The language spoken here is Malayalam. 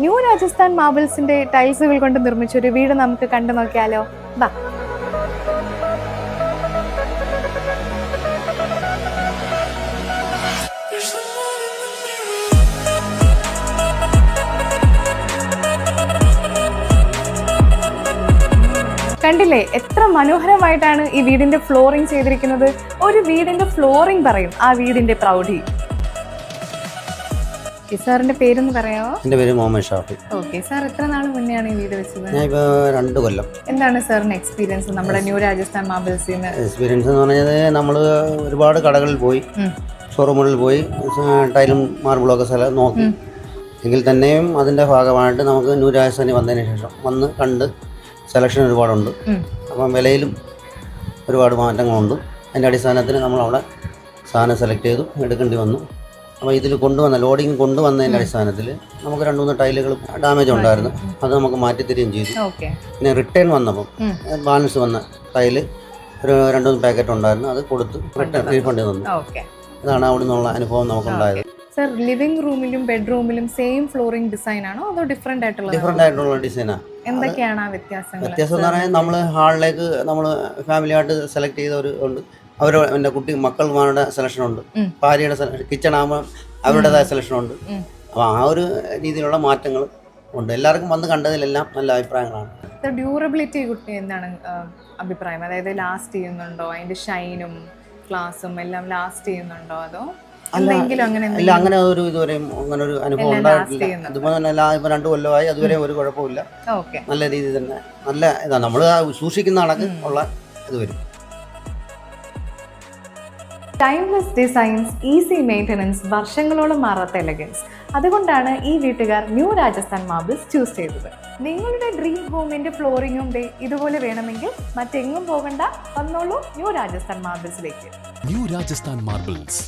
ന്യൂ രാജസ്ഥാൻ മാർബിൾസിന്റെ ടൈൽസുകൾ കൊണ്ട് നിർമ്മിച്ച ഒരു വീട് നമുക്ക് കണ്ടു നോക്കിയാലോ? വാ. കണ്ടില്ലേ? എത്ര മനോഹരമായിട്ടാണ് ഈ വീടിന്റെ ഫ്ലോറിംഗ് ചെയ്തിരിക്കുന്നത്. ഒരു വീടിന്റെ ഫ്ലോറിംഗ് പറയും ആ വീടിന്റെ പ്രൗഢി. സാറിന്റെ പേരൊന്ന് പറയാമോ എന്റെ പേര് മുഹമ്മദ് ഷാഫി. ഓക്കെ സാർ എത്ര നാൾ മുന്നെയാണ് ഈ വീട് വെച്ചത്? ഞാൻ ഇപ്പോൾ രണ്ട് കൊല്ലം. എന്താണ് സാറിന് എക്സ്പീരിയൻസ് നമ്മുടെ ന്യൂ രാജസ്ഥാൻ മാബിൾസിൽ നിന്ന് എക്സ്പീരിയൻസ് എന്ന് പറഞ്ഞത് നമ്മൾ ഒരുപാട് കടകളിൽ പോയി ഷോറൂമുകളിൽ പോയി ടൈലും മാർബിളൊക്കെ സ്ഥലം നോക്കി. എങ്കിൽ തന്നെയും അതിന്റെ ഭാഗമായിട്ട് നമുക്ക് ന്യൂ രാജസ്ഥാനിൽ വന്നതിന് ശേഷം വന്ന് കണ്ട് സെലക്ഷൻ ഒരുപാടുണ്ട്. അപ്പം വിലയിലും ഒരുപാട് മാറ്റങ്ങളുണ്ട്. അതിന്റെ അടിസ്ഥാനത്തിൽ നമ്മൾ അവിടെ സാധനം സെലക്ട് ചെയ്തു എടുക്കേണ്ടി വന്നു. അപ്പോൾ ഇതിൽ കൊണ്ടുവന്ന ലോഡിങ് കൊണ്ടുവന്നതിന്റെ അടിസ്ഥാനത്തിൽ നമുക്ക് രണ്ട് മൂന്ന് ടൈലുകൾ ഡാമേജ് ഉണ്ടായിരുന്നു. അത് നമുക്ക് മാറ്റി തരികയും ചെയ്തു. പിന്നെ റിട്ടേൺ വന്നപ്പം ബാലൻസ് വന്ന ടൈൽ ഒരു രണ്ട് മൂന്ന് പാക്കറ്റ് ഉണ്ടായിരുന്നു. അത് കൊടുത്തു. റിട്ടേൺ റീഫണ്ട് തന്നു. ഇതാണ് അവിടെ നിന്നുള്ള അനുഭവം നമുക്കുണ്ടായത്. സർ ലിവിംഗ് റൂമിലും ബെഡ്റൂമിലും സെയിം ഫ്ലോറിംഗ് ഡിസൈൻ ആണോ അതോ ഡിഫറെന്റ് ആയിട്ടുള്ള ഡിഫറെന്റ് ആയിട്ടുള്ള ഡിസൈനാണ് എന്തൊക്കെയാണ് ആ വ്യത്യാസങ്ങൾ വ്യത്യാസം എന്ന് പറഞ്ഞാൽ നമ്മൾ ഹാളിലേക്ക് നമ്മൾ ഫാമിലിയായിട്ട് സെലക്ട് ചെയ്ത ഒരു ഉണ്ട്. അവർ എന്റെ കുട്ടി മക്കൾമാരുടെ സെലക്ഷൻ ഉണ്ട്. ഭാര്യയുടെ കിച്ചൺ ആകുമ്പോൾ അവരുടേതായ സെലക്ഷൻ ഉണ്ട്. അപ്പോൾ ആ ഒരു രീതിയിലുള്ള മാറ്റങ്ങൾ ഉണ്ട്. എല്ലാവർക്കും വന്ന് കണ്ടതിലെല്ലാം നല്ല അഭിപ്രായങ്ങളാണ്. ഡ്യൂറബിലിറ്റി കുട്ടി എന്താണ് അഭിപ്രായം? അതായത് ലാസ്റ്റ് ചെയ്യുന്നുണ്ടോ? അതിന്റെ ഷൈനും ക്ലാസും എല്ലാം ലാസ്റ്റ് ചെയ്യുന്നുണ്ടോ? അതോ അല്ല അങ്ങനെ ഒരു ഇതുവരെയും അങ്ങനെ ഒരു അനുഭവം ഉണ്ടായിട്ടില്ല. അതുപോലെ തന്നെ എല്ലാ ഇപ്പം രണ്ട് കൊല്ലമായി അതുവരെ ഒരു കുഴപ്പമില്ല നല്ല രീതിയിൽ തന്നെ. നല്ല ഇതാണ് നമ്മൾ സൂക്ഷിക്കുന്ന കണക്ക് ഉള്ള ഇത് വരും. ടൈംലെസ് ഡിസൈൻസ് ഈസി മെയിന്റനൻസ് വർഷങ്ങളോളം മാറാത്ത എലഗൻസ് അതുകൊണ്ടാണ് ഈ വീട്ടുകാർ ന്യൂ രാജസ്ഥാൻ മാർബിൾസ് ചൂസ് ചെയ്തത്. നിങ്ങളുടെ ഡ്രീം ഹോമിന്റെ ഫ്ലോറിങ്ങും ഡേ ഇതുപോലെ വേണമെങ്കിൽ മറ്റെങ്ങും പോകണ്ട. വന്നോളൂ ന്യൂ രാജസ്ഥാൻ മാർബിൾസിലേക്ക് ന്യൂ രാജസ്ഥാൻ മാർബിൾസ്